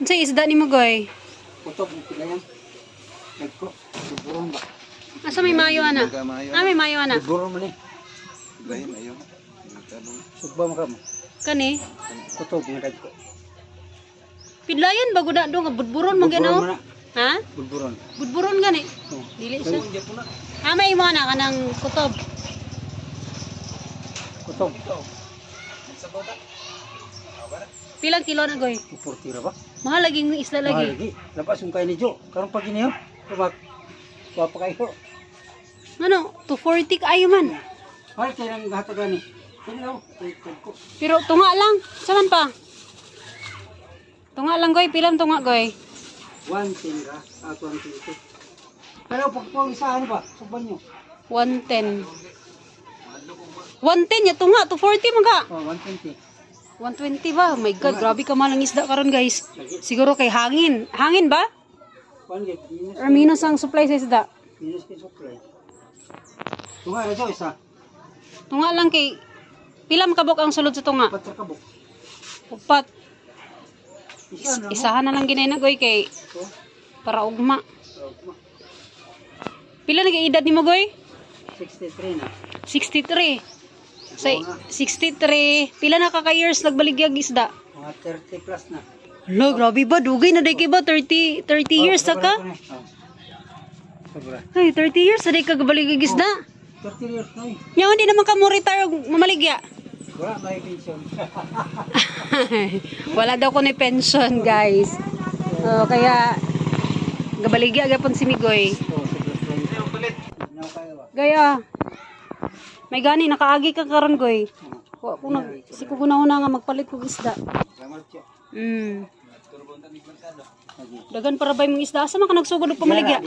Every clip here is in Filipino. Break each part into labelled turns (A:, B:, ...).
A: Unsa isda ni mo goy?
B: Putok mo pila yan. Nagko. Buburon ba?
A: Asa may mayo ana? Ah, may mayo ana.
B: Buburon man eh.
C: Dahil. Nagtanong.
B: Sugba mo ka mo.
A: Kani?
B: Putok nga dagko.
A: Pidlayan bago na do nga budburon
B: mo na.
A: Ha?
B: Budburon.
A: Budburon gani.
B: Oh.
A: Dili siya. Ah, may imo na kanang kutob.
B: Putok.
A: Pilang kilo na goy?
B: Pupurtira ba?
A: Mahal lagi ng isda
B: Mahal
A: lagi.
B: lagi. Lapas yung kay ni Jo. Karong pag iniyo. Tumak. Wapa kayo.
A: Ano? 240 kaayo man.
B: Mahal kayo ng hatag gani.
A: Pero tunga lang. Saan pa? Tunga lang goy, pilam tunga goy.
B: One thing ka. Ah, one thing ito. Pero pag po isa ano ba? Suban nyo.
A: 110. 110 ya tunga, 240 man ka.
B: Oh, 120.
A: 120 ba? Oh my god, grabe ka malang isda karon guys. Siguro kay hangin. Hangin ba? Or minus ang supply sa isda?
B: Minus kay supply. Tunga Jo isa.
A: Tunga lang kay pilam kabok ang sulod sa tunga. Upat.
B: Isa na mo.
A: Isahan na lang ginay na goy kay para ugma. Pila na edad ni mo goy?
B: 63 na.
A: 63. Sa 63, pila na ka years nagbaligyag isda?
B: Mga 30 plus na.
A: Hala, grabe ba? Dugay na day kay ba? 30, 30 years sa ka?
B: Oh. Sobra.
A: Ay, 30 years sa day ka gabaligag isda.
B: 30 years na eh.
A: Nya hindi naman ka mo retire mamaligya.
B: Wala may pension.
A: Wala daw ko ni pension, guys. Oh, kaya gabaligya gapon si Migoy.
B: Oh?
A: Gaya. May gani nakaagi ka karon goy. Wa ko nag si ko guna-una nga magpalit kog isda. Mm. Dagan para bay mong isda sa man ka nagsugod og pamaligya.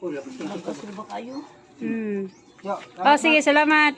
B: Oh.
A: Mm. Oh, sige, salamat.